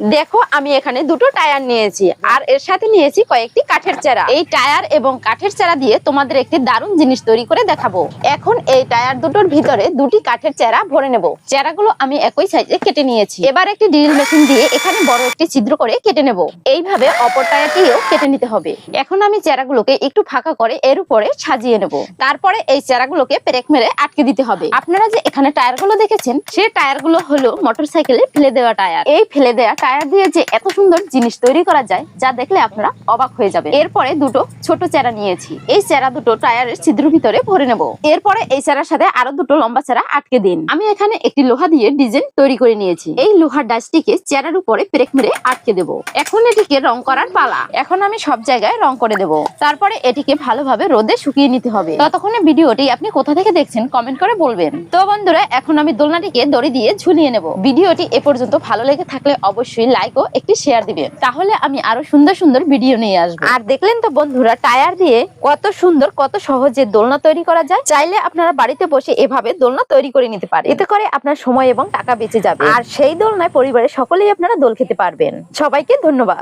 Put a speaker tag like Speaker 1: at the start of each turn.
Speaker 1: দেখো, আমি এখানে দুটো টায়ার নিয়েছি, আর এর সাথে নিয়েছি কয়েকটি কাঠের চারা। এই টায়ার এবং কাঠের চারা দিয়ে তোমাদের একটি দারুণ জিনিস তৈরি করে দেখাবো। এখন এই টায়ার দুটোর ভিতরে দুটি কাঠের চারা ভরে নেব। চারাগুলো আমি একই সাইজে কেটে নিয়েছি। এবার একটি ড্রিল মেশিন দিয়ে এখানে বড় একটি ছিদ্র করে কেটে নেব। এইভাবে অপর টায়ারটিও কেটে নিতে হবে। এখন আমি চারাগুলোকে একটু ফাঁকা করে এর উপরে সাজিয়ে নেব। তারপরে এই চারাগুলোকে পেরেক মেরে আটকে দিতে হবে। আপনারা যে এখানে টায়ারগুলো দেখেছেন সেই টায়ারগুলো হলো মোটরসাইকেলে ফেলে দেওয়া টায়ার। এই ফেলে দেওয়া টায়ার দিয়ে যে এত সুন্দর জিনিস তৈরি করা যায়, যা দেখলে আপনারা অবাক হয়ে যাবে এরপরে দুটো ছোট চারা নিয়েছি। এই চারা দুটো টায়ারের ছিদ্র ভিতরে ভরে নেব। এরপরে এই চারার সাথে আরও দুটো লম্বা চারা আটকে দিন। আমি এখানে একটি লোহা দিয়ে ডিজাইন তৈরি করে নিয়েছি। এই লোহার ডাস্টিকে চেয়ারের উপরে ব্রেক মেরে আটকে দেব। এখন এটিকে রং করার পালা। এখন আমি সব জায়গায় রং করে দেব। তারপরে এটিকে ভালোভাবে রোদে শুকিয়ে নিতে হবে। ততক্ষণে ভিডিওটি আপনি কোথা থেকে দেখছেন কমেন্ট করে বলবেন। তো বন্ধুরা, এখন আমি দোলনাটিকে দড়ি দিয়ে ঝুলিয়ে নেব। ভিডিওটি এ পর্যন্ত ভালো লেগে থাকলে অবশ্যই লাইক ও একটি শেয়ার দিবে। তাহলে আমি আরও সুন্দর সুন্দর ভিডিও নিয়ে আসব। আর দেখলেন তো বন্ধুরা, টায়ার দিয়ে কত সুন্দর, কত সহজে দোলনা তৈরি করা যায়। চাইলে আপনারা বাড়িতে বসে এভাবে দোলনা তৈরি করে নিতে পারে এতে করে আপনার সময় এবং টাকা বেঁচে যাবে। আর সেই দোলনায় পরিবারের সকলেই আপনারা দোল খেতে পারবেন। সবাইকে ধন্যবাদ।